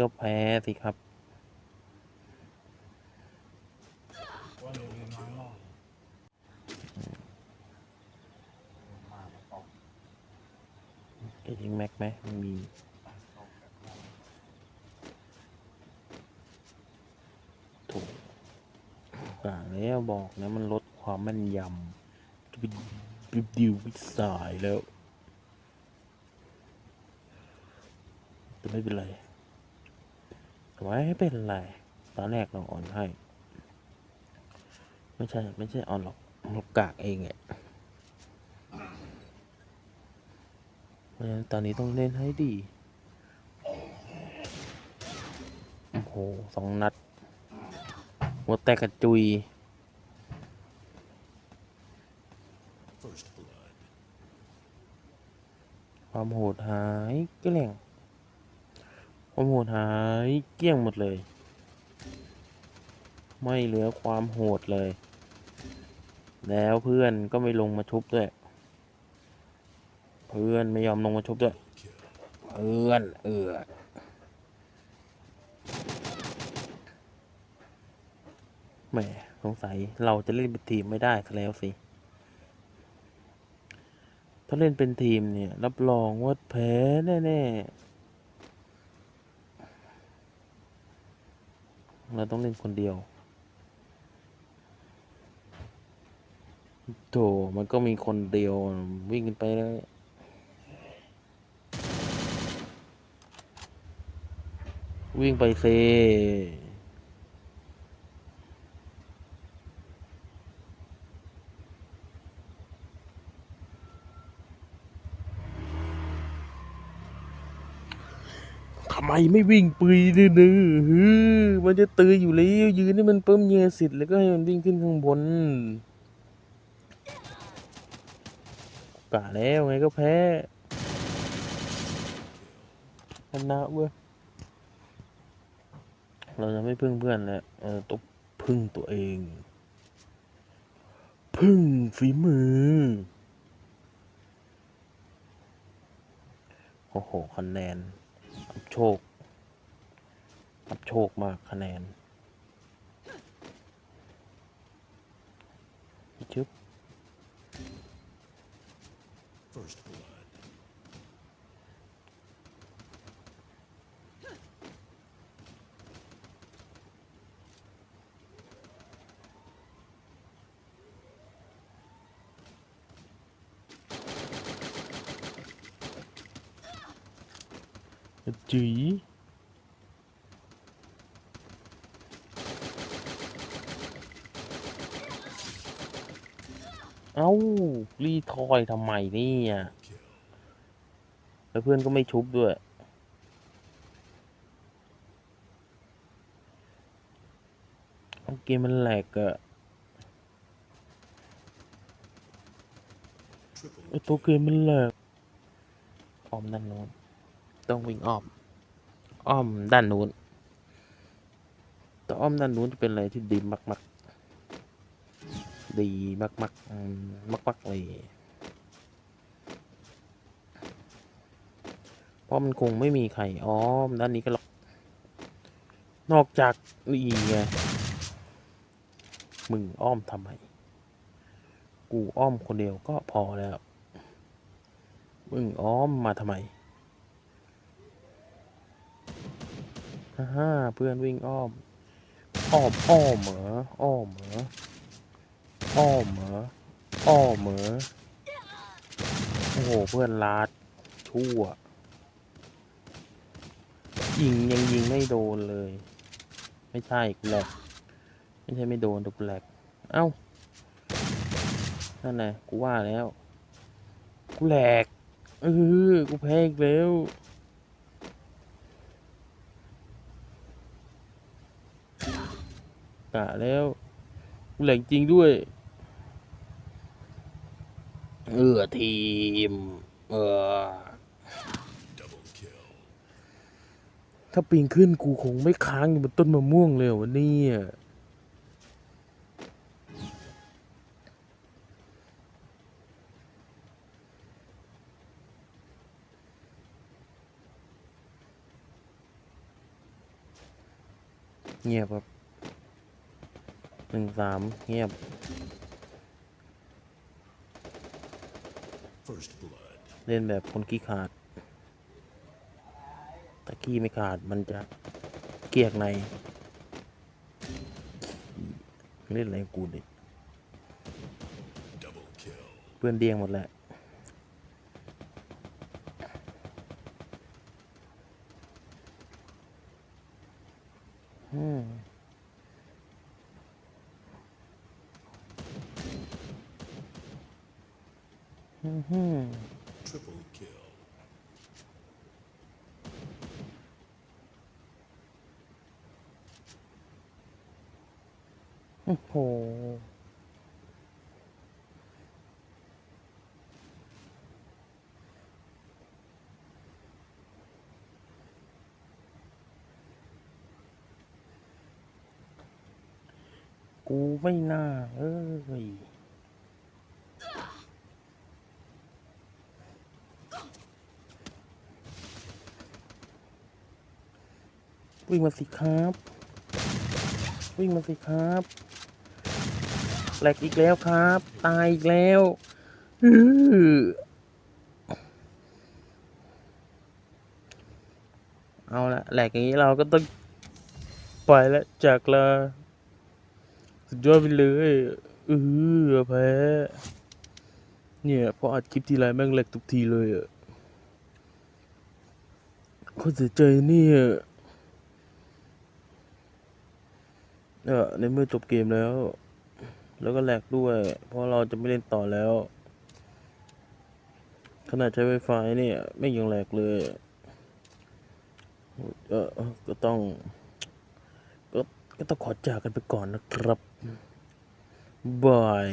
ก็แพ้สิครับว่าเร็วเรียนน้อยรอบมาแล้วตกจะยิงแม็กไหมมันมีตกแบบนั้นถูกกาแล้วบอกนะมันลดความแม่นยำจะไปบิบดิววิสายแล้ว แต่ไม่เป็นไร แต่ว่าไม่เป็นไร ตอนแรกเราอ่อนให้ ไม่ใช่ ไม่ใช่อ่อนหรอกเรากากเองอะเพราะฉะนั้นตอนนี้ต้องเล่นให้ดี โอ้โหสองนัด หัวแตกกระจุยความโหดหายเกลี้ยง ความโหดหายเกลี้ยงหมดเลย ไม่เหลือความโหดเลย แล้วเพื่อนก็ไม่ลงมาชุบด้วย เพื่อนไม่ยอมลงมาชุบด้วย เพื่อนเออแหมสงสัยเราจะเล่นเป็นทีมไม่ได้ซะแล้วสิ ถ้าเล่นเป็นทีมเนี่ย รับรองว่าแพ้แน่ ๆ เราต้องเล่นคนเดียวโถมันก็มีคนเดียววิ่งกันไปแลยวิ่งไปเซ ไม่วิ่งปุยดื้อๆฮือมันจะตืออยู่แล้วยืนให้มันเพิ่มเยสิทธิ์แล้วก็ให้มันวิ่งขึ้นข้างบนกะแล้วไงก็แพ้ชนะเว้ยเราจะไม่พึ่งเพื่อนแล้วเราต้องพึ่งตัวเอง พึ่งฝีมือโอ้โหคะแนนโชค อับโชคมากคะแนนชึบจี เอ้า รีทอยทำไมเนี่ย Kill. แล้วเพื่อนก็ไม่ชุบด้วยเอาเกมมันแหลกอะ Triple ไอตัวเกมมันแหลกอ้อมด้านโน้นต้องวิ่งอ้อม อ้อมด้านนู้นแต่อ้อมด้านนู้นจะเป็นอะไรที่ดีมากๆ ดีมากๆอืมมากเลยเพราะมันคงไม่มีใครอ้อมด้านนี้ก็หรอกนอกจากนี่ไงมึงอ้อมทำไมกูอ้อมคนเดียวก็พอแล้ว มึงอ้อมมาทำไมฮ่าฮ่าเพื่อนวิ่งอ้อม อ้อม อ้อมเหรออ้อมเหรอ อ้อมเหรออ้อมเหรอโอ้โหเพื่อนลาดชั่วยิงยังยิงไม่โดนเลย ไม่ใช่กูแหลกไม่ใช่ไม่โดนแต่กูแหลกเอ้านั่นไงกูว่าแล้ว กูแหลกเออกูแพ้อีกแล้วกะแล้วกูแหลกจริงด้วย เออทีม เออ ถ้าปีนขึ้นกูคงไม่ค้างอยู่บนต้นมะม่วงเลยวันนี้เงียบครับหนึ่งสามเงียบ เล่นแบบคนขี้ขาดต่ขี้ไม่ขาดมันจะเกลียกในเล่นอะไรกูดิเพื่อนเดียงหมดแหละอืม อืมฮึ่ม Triple kill. โอ้โหกูไม่น่าเอ้ย วิ่งมาสิครับ วิ่งมาสิครับแหลกอีกแล้วครับ ตายอีกแล้วอื้อเอาละแหลกอย่างนี้เราก็ต้องปล่อยแล้วจากลาสุดยอดไปเลยเออแพ้เนี่ยพออัดคลิปทีไรแม่งแหลกทุกทีเลยอะโคตรเสียใจเนี่ย เออในเมื่อจบเกมแล้ว แล้วก็แหลกด้วย เพราะเราจะไม่เล่นต่อแล้ว ขนาดใช้ Wi-Fi เนี่ย ไม่ยังแหลกเลย เออก็ต้อง ก็ก็ต้องขอจากกันไปก่อนนะครับบาย